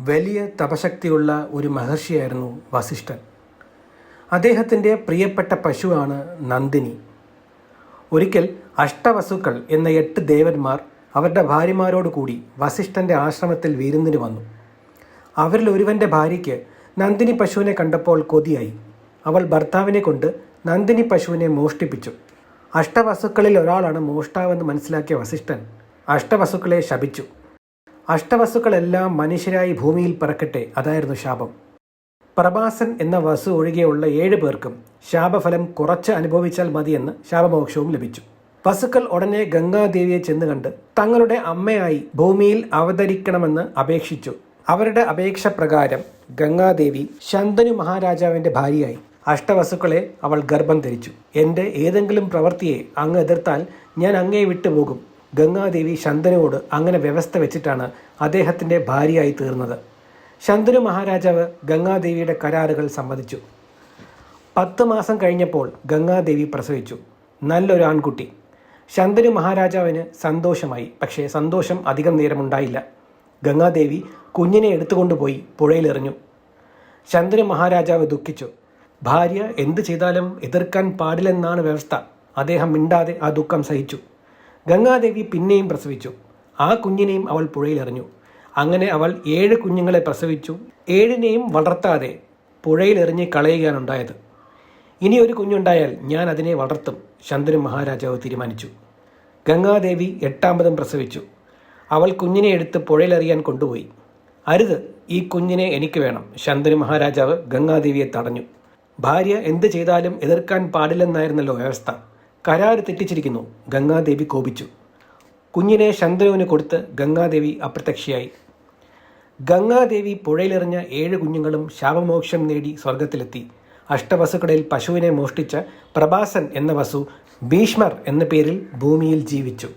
വലിയ തപശക്തിയുള്ള ഒരു മഹർഷിയായിരുന്നു വസിഷ്ഠൻ. അദ്ദേഹത്തിന്റെ പ്രിയപ്പെട്ട പശുവാണ് നന്ദിനി. ഒരിക്കൽ അഷ്ടവസുക്കൾ എന്ന എട്ട് ദേവന്മാർ അവരുടെ ഭാര്യമാരോട് കൂടി വസിഷ്ഠന്റെ ആശ്രമത്തിൽ വിരുന്നിന് വന്നു. അവരിൽ ഒരുവന്റെ ഭാര്യയ്ക്ക് നന്ദിനി പശുവിനെ കണ്ടപ്പോൾ കൊതിയായി. അവൾ ഭർത്താവിനെ കൊണ്ട് നന്ദിനി പശുവിനെ മോഷ്ടിപ്പിച്ചു. അഷ്ടവസുക്കളിൽ ഒരാളാണ് മോഷ്ടാവെന്ന് മനസ്സിലാക്കിയ വസിഷ്ഠൻ അഷ്ടവസുക്കളെ ശപിച്ചു. അഷ്ടവസുക്കളെല്ലാം മനുഷ്യരായി ഭൂമിയിൽ പിറക്കട്ടെ അതായിരുന്നു ശാപം. പ്രഭാസൻ എന്ന വസു ഒഴികെയുള്ള ഏഴ് പേർക്കും ശാപഫലം കുറച്ച് അനുഭവിച്ചാൽ മതിയെന്ന് ശാപമോക്ഷവും ലഭിച്ചു. വസുക്കൾ ഉടനെ ഗംഗാദേവിയെ ചെന്ന് കണ്ട് തങ്ങളുടെ അമ്മയായി ഭൂമിയിൽ അവതരിക്കണമെന്ന് അപേക്ഷിച്ചു. അവരുടെ അപേക്ഷ പ്രകാരം ഗംഗാദേവി ശന്തനു മഹാരാജാവിന്റെ ഭാര്യയായി അഷ്ടവസുക്കളെ അവൾ ഗർഭം ധരിച്ചു. എന്റെ ഏതെങ്കിലും പ്രവൃത്തിയെ അങ്ങ് എതിർത്താൽ ഞാൻ അങ്ങേ വിട്ടുപോകും. ഗംഗാദേവി ശന്തനുവോട് അങ്ങനെ വ്യവസ്ഥ വെച്ചിട്ടാണ് അദ്ദേഹത്തിന്റെ ഭാര്യയായി തീർന്നത്. ശന്തനു മഹാരാജാവ് ഗംഗാദേവിയുടെ കരാറുകൾ സമ്മതിച്ചു. പത്ത് മാസം കഴിഞ്ഞപ്പോൾ ഗംഗാദേവി പ്രസവിച്ചു. നല്ലൊരു ആൺകുട്ടി. ശന്തനു മഹാരാജാവിന് സന്തോഷമായി. പക്ഷേ സന്തോഷം അധികം നേരം ഉണ്ടായില്ല ഗംഗാദേവി കുഞ്ഞിനെ എടുത്തുകൊണ്ടുപോയി പുഴയിലെറിഞ്ഞു. ശന്തനു മഹാരാജാവ് ദുഃഖിച്ചു. ഭാര്യ എന്തു ചെയ്താലും എതിർക്കാൻ പാടില്ലെന്നാണ് വ്യവസ്ഥ. അദ്ദേഹം മിണ്ടാതെ ആ ദുഃഖം സഹിച്ചു. ഗംഗാദേവി പിന്നെയും പ്രസവിച്ചു. ആ കുഞ്ഞിനെയും അവൾ പുഴയിലെറിഞ്ഞു. അങ്ങനെ അവൾ ഏഴ് കുഞ്ഞുങ്ങളെ പ്രസവിച്ചു. ഏഴിനെയും വളർത്താതെ പുഴയിലെറിഞ്ഞ് കളയുകയാണുണ്ടായത്. ഇനി ഒരു കുഞ്ഞുണ്ടായാൽ ഞാൻ അതിനെ വളർത്തും ശന്തനു മഹാരാജാവ് തീരുമാനിച്ചു. ഗംഗാദേവി എട്ടാമതും പ്രസവിച്ചു. അവൾ കുഞ്ഞിനെ എടുത്ത് പുഴയിലെറിയാൻ കൊണ്ടുപോയി. അരുത് ഈ കുഞ്ഞിനെ എനിക്ക് വേണം ശന്തനു മഹാരാജാവ് ഗംഗാദേവിയെ തടഞ്ഞു. ഭാര്യ എന്ത് ചെയ്താലും എതിർക്കാൻ പാടില്ലെന്നായിരുന്നല്ലോ വ്യവസ്ഥ. കരാറ് തെറ്റിച്ചിരിക്കുന്നു. ഗംഗാദേവി കോപിച്ചു. കുഞ്ഞിനെ ശന്തനുവിന് കൊടുത്ത് ഗംഗാദേവി അപ്രത്യക്ഷയായി. ഗംഗാദേവി പുഴയിലെറിഞ്ഞ ഏഴ് കുഞ്ഞുങ്ങളും ശാപമോക്ഷം നേടി സ്വർഗത്തിലെത്തി അഷ്ടവസുക്കളിൽ പശുവിനെ മോഷ്ടിച്ച പ്രഭാസൻ എന്ന വസു ഭീഷ്മർ എന്ന പേരിൽ ഭൂമിയിൽ ജീവിച്ചു.